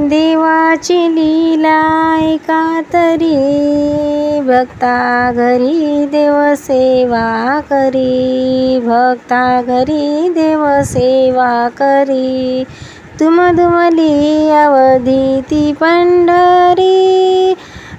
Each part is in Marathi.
देवाची लीला ऐका तरी. भक्ता घरी देव सेवा करी. भक्ता घरी देव सेवा करी. तुमधुमली अवधी ती पंढरी.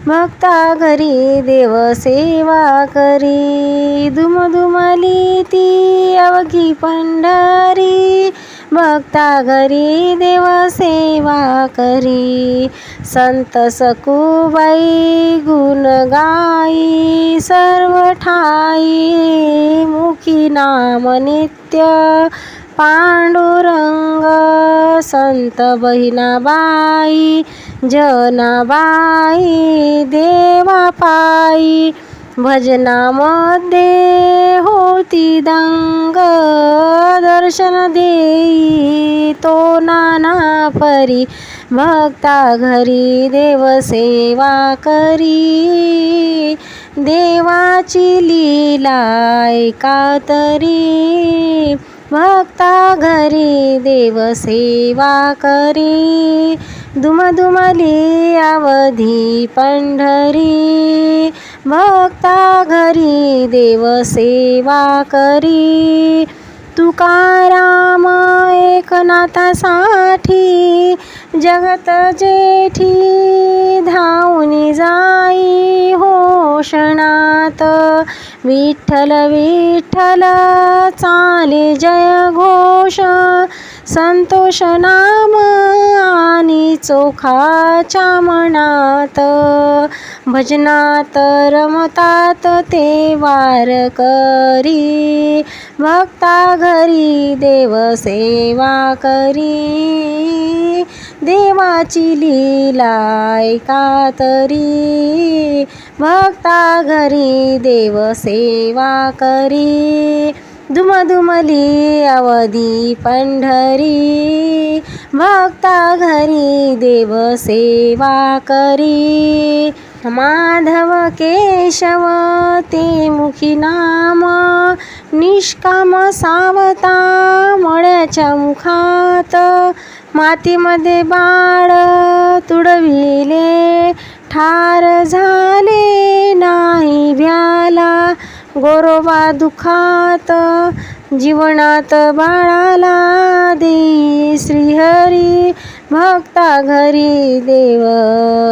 भक्ता घरी देव सेवा करी. दुमधुमली ती अवघी पंढरी. भक्ता घरी देव सेवा करी. संत सकुबाई गुण गाई सर्व ठाई मुखी नाम नित्य पांडुरंग संत बहिणाबाई जनाबाई देवा भजनामध्ये होती दंग. दर्शन देई तो नाना परी. भक्ता घरी देव सेवा करी. देवाची लीला ऐका तरी. भक्ता घरी देव सेवा करी. दुमदुमली अवधी पंढरी. भक्ता घरी देव सेवा करी. तुकाराम एकनाथासाठी जगत जेठी धावून जाई होषणात. विठ्ठल विठ्ठल चाले जय घोष. संतोष नाम आणि चोखाच्या मनात. भजनात रमतात ते वार करी भक्ता घरी देव सेवा करी. देवाची लीला ऐका तरी. भक्ता घरी देव सेवा करी. धुमधुमली अवधी पंढरी. भक्ता घरी देव सेवा करी. माधव केशव ते मुखी नाम. निष्काम सावता मळ्याच्या मुखात मातीमध्ये बाळ तुडविले ठार झाले नाही भ्याला. गोरोबा दुखात जीवनात बाळाला देई श्रीहरी. भक्ता घरी देव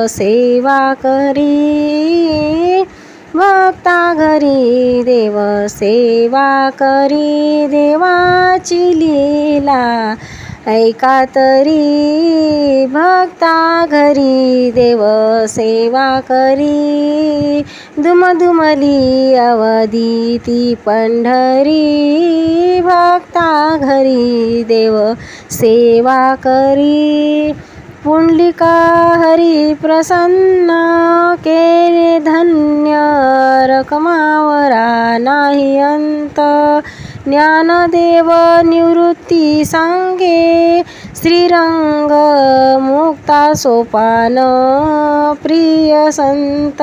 सेवा करी. भक्ता घरी देव सेवा करी देवाची लीला. ऐका तरी भक्ता घरी देव सेवा करी. दुमदुमली अवधी ती पंढरी. भक्ता घरी देव सेवा करी. पुंडलिका हरी प्रसन्न केले ज्ञानदेव निवृत्ती सांगे श्रीरंग मुक्ता सोपान प्रिय संत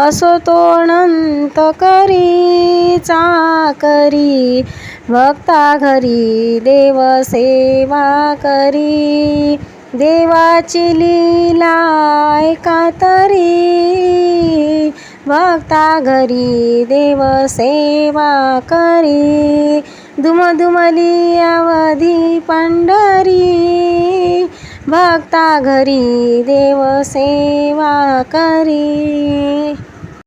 असो तोणंत करी चाकरी भक्ता घरी देव सेवा करी देवाची लीला ऐका तरी भक्ता घरी देव सेवा करी. दुमदुमली अवधी पंढरी. भक्ता घरी देव सेवा करी.